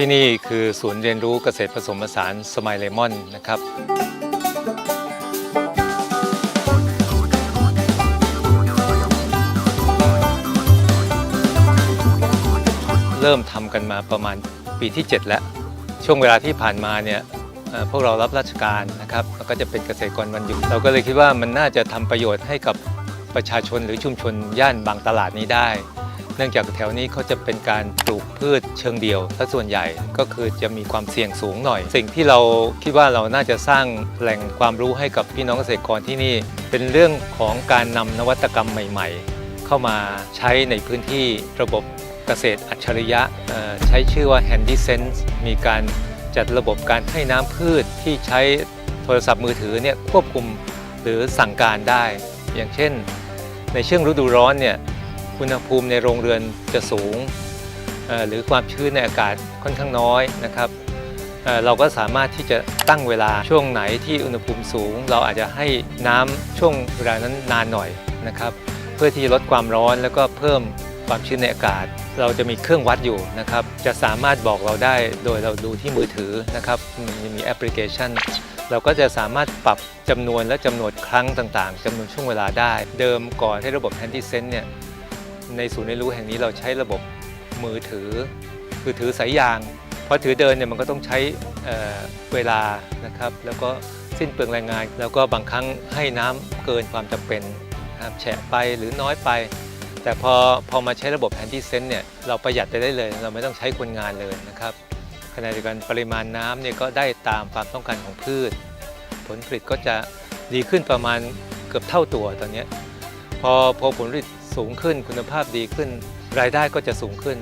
ที่นี่คือศูนย์เรียนรู้เกษตรผสมผสานสมัยเลมอนนะครับ เริ่มทำกันมาประมาณปีที่ 7 แล้ว ช่วงเวลาที่ผ่านมาเนี่ยพวกเรารับราชการนะครับแล้วก็จะเป็นเกษตรกรวันหยุดเราก็เลยคิดว่ามันน่าจะทำประโยชน์ให้กับประชาชนหรือชุมชนย่านบางตลาดนี้ได้ เนื่องจากแถวนี้เขาจะเป็นการปลูกพืชเชิงเดียวถ้าส่วนใหญ่ก็คือจะมีความเสี่ยงสูงหน่อย สิ่งที่เราคิดว่าเราน่าจะสร้างแหล่งความรู้ให้กับพี่น้องเกษตรกรที่นี่ เป็นเรื่องของการนำนวัตกรรมใหม่ ๆ เข้ามาใช้ในพื้นที่ระบบเกษตรอัจฉริยะใช้ชื่อว่า Handy Sense มีการจัดระบบการให้น้ำพืชที่ใช้โทรศัพท์มือถือเนี่ยควบคุมหรือสั่งการได้ อย่างเช่น ในช่วงฤดูร้อนเนี่ย อุณหภูมิในโรงเรือนจะสูง หรือความชื้นในอากาศค่อนข้างน้อยนะครับเราก็สามารถที่จะตั้งเวลาช่วงไหนที่อุณหภูมิสูง เราอาจจะให้น้ำช่วงเวลานั้นนานหน่อยนะครับ เพื่อที่ลดความร้อนแล้วก็เพิ่มความชื้นในอากาศ เราจะมีเครื่องวัดอยู่นะครับ จะสามารถบอกเราได้โดยเราดูที่มือถือนะครับมันมีแอปพลิเคชัน เราก็จะสามารถปรับจำนวนและจำนวนครั้งต่างๆจำนวนช่วงเวลาได้ เดิมก่อนให้ระบบ Handy Sense เนี่ย ในศูนย์เรียนรู้แห่งนี้เราใช้ระบบมือถือ คือถือสายยางเพราะถือเดินเนี่ยมันก็ต้องใช้เเวลานะครับ แล้วก็สิ้นเปลืองแรงงาน แล้วก็บางครั้งให้น้ำเกินความจำเป็นนะครับแฉะไปหรือน้อยไป แต่พอพอมาใช้ระบบ Handy Sense เนี่ยเราประหยัดไปได้เลย เราไม่ต้องใช้คนงานเลยนะครับขณะเดียวกันปริมาณน้ำเนี่ยก็ได้ตามความต้องการของพืช ผลผลิตก็จะดีขึ้นประมาณเกือบเท่าตัวตอนนี้พอพอผลผลิต สูงขึ้นคุณภาพดีขึ้น รายได้ก็จะสูงขึ้น